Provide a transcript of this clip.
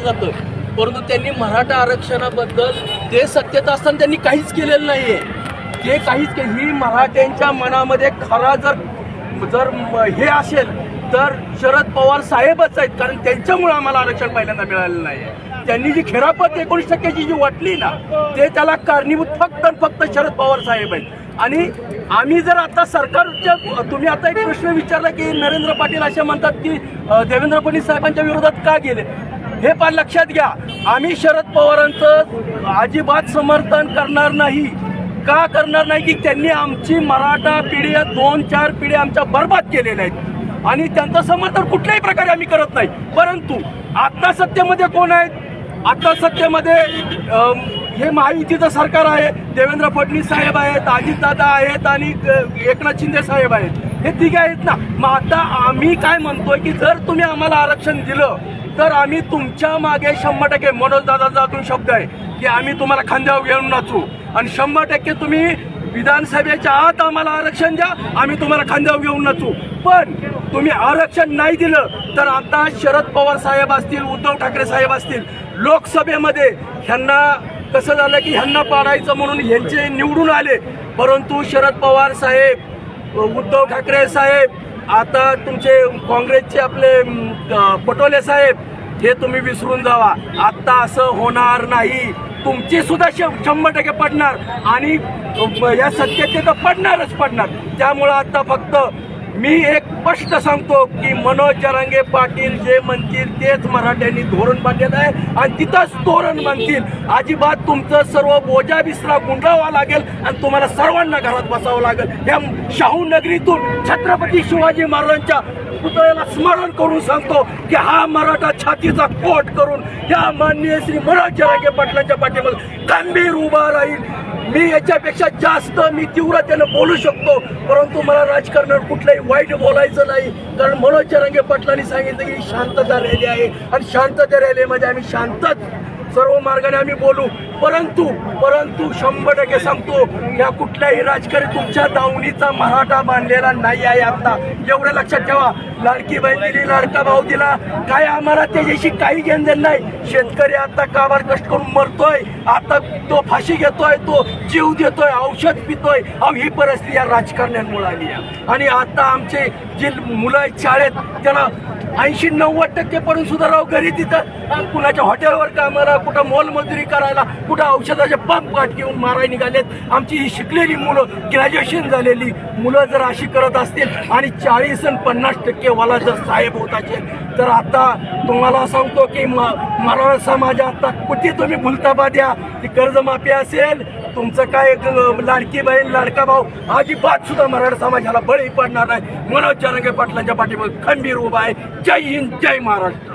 जातं. परंतु त्यांनी मराठा आरक्षणाबद्दल ते सत्यता असताना त्यांनी काहीच केलेलं नाहीये. ते काहीच के ही मराठ्यांच्या मनामध्ये खरा जर जर हे असेल तर शरद पवार साहेबच आहेत कारण त्यांच्यामुळे आम्हाला आरक्षण पहिल्यांदा मिळालेलं नाही त्यांनी जी खेरापत एकोणीस टक्क्याची जी वाटली ना ते त्याला कारणीभूत फक्त आणि फक्त शरद पवार साहेब आहेत. आणि आम्ही जर आता सरकारच्या तुम्ही आता एक प्रश्न विचारला की नरेंद्र पाटील असे म्हणतात की देवेंद्र फडणवीस साहेबांच्या विरोधात का गेले? हे पण लक्षात घ्या. आम्ही शरद पवारांचं अजिबात समर्थन करणार नाही. का करणार नाही? की त्यांनी आमची मराठा पिढी दोन चार पिढ्या आमच्या बर्बाद केलेल्या आहेत. आणि त्यांचं समर्थन कुठल्याही प्रकारे आम्ही करत नाही. परंतु आत्ता सत्तेमध्ये कोण आहेत? आत्ता सत्तेमध्ये हे महायुतीचं सरकार आहे. देवेंद्र फडणवीस साहेब आहेत अजितदादा आहेत आणि एकनाथ शिंदे साहेब आहेत. हे तिघे आहेत ना. मग आता आम्ही काय म्हणतोय की जर तुम्ही आम्हाला आरक्षण दिलं तर आम्ही तुमच्या मागे शंभर टक्के मनोज दादाचा अजून शब्द आहे की आम्ही तुम्हाला खांद्यावर घेऊन नाचू. आणि शंभर टक्के तुम्ही विधानसभेच्या आत आम्हाला आरक्षण द्या आम्ही तुम्हाला खांद्यावर घेऊन नाचू. पण तुम्ही आरक्षण नाही दिलं तर आता शरद पवार साहेब असतील उद्धव ठाकरे साहेब असतील लोकसभेमध्ये ह्यांना कसं झालं की ह्यांना पाडायचं म्हणून ह्यांचे निवडून आले. परंतु शरद पवार साहेब उद्धव ठाकरे साहेब आता तुमचे काँग्रेसचे आपले पटोले साहेब हे तुम्ही विसरून जावा. आत्ता असं होणार नाही. तुमची सुद्धा श- शंभर टक्के पडणार. आणि या सत्तेचे तर पडणारच पडणार. त्यामुळं आता फक्त मी एक स्पष्ट सांगतो की मनोज जरांगे पाटील जे म्हणतील तेच मराठ्यांनी धोरण बांधलेलं आहे आणि तिथंच धोरण बांधतील. अजिबात तुमचं सर्व बोजा बिसरा गुंडावा लागेल आणि तुम्हाला सर्वांना घरात बसावं लागेल. या शाहू नगरीतून छत्रपती शिवाजी महाराजांच्या पुतळ्याला स्मरण करून सांगतो की हा मराठा छातीचा कोट करून या माननीय श्री मनोज जरांगे पाटलांच्या पाठीमध्ये गंभीर उभा राहील. मी याच्यापेक्षा जास्त मी तीव्रतेनं बोलू शकतो परंतु मला राजकारणावर कुठलंही वाईट बोलायचं नाही. कारण मनोज रंगे पाटलांनी सांगितलं की शांतता रॅली आहे. आणि शांतता रॅलीमध्ये आम्ही शांतच सर्व मार्गाने आम्ही बोलू. परंतु परंतु शंभर टक्के सांगतो या कुठल्याही राजकारणी तुमच्या दावणीचा मराठा बांधलेला नाही आहे आता. एवढं लक्षात ठेवा. लाडकी बहीण दिली लाडका भाऊ दिला. काय आम्हाला त्याच्याशी काही घेणं नाही. शेतकरी आता काबार कष्ट करून मरतोय. आता तो फाशी घेतोय तो जीव देतोय औषध पितोय. अहो ही परिस्थिती या राजकारण्यांमुळे आली आहे. आणि आता आमचे जे मुलं आहेत शाळेत त्यांना ऐंशी नव्वद टक्के पडून सुद्धा राव घरी तिथं. कुणाच्या हॉटेलवर कामाला कुठं मोलमजुरी करायला कुठं औषधाचे पंप काट घेऊन माराय निघालेत. आमची ही शिकलेली मुलं ग्रॅज्युएशन झालेली मुलं जर अशी करत असतील आणि चाळीस आणि पन्नास टक्के वाला जर साहेब होत असेल तर आता तुम्हाला सांगतो की मराठा समाज आता कुठे तुम्ही भुलताबा द्या. ती कर्जमाफी असेल तुमचं काय एक लाडकी बहीण लाडका भाऊ अजिबात सुद्धा मराठा समाजाला बळी पडणार नाही. मनोज जरंगे पाटलांच्या पाठीमागे खंबीर उभा आहे. जय हिंद जय महाराष्ट्र.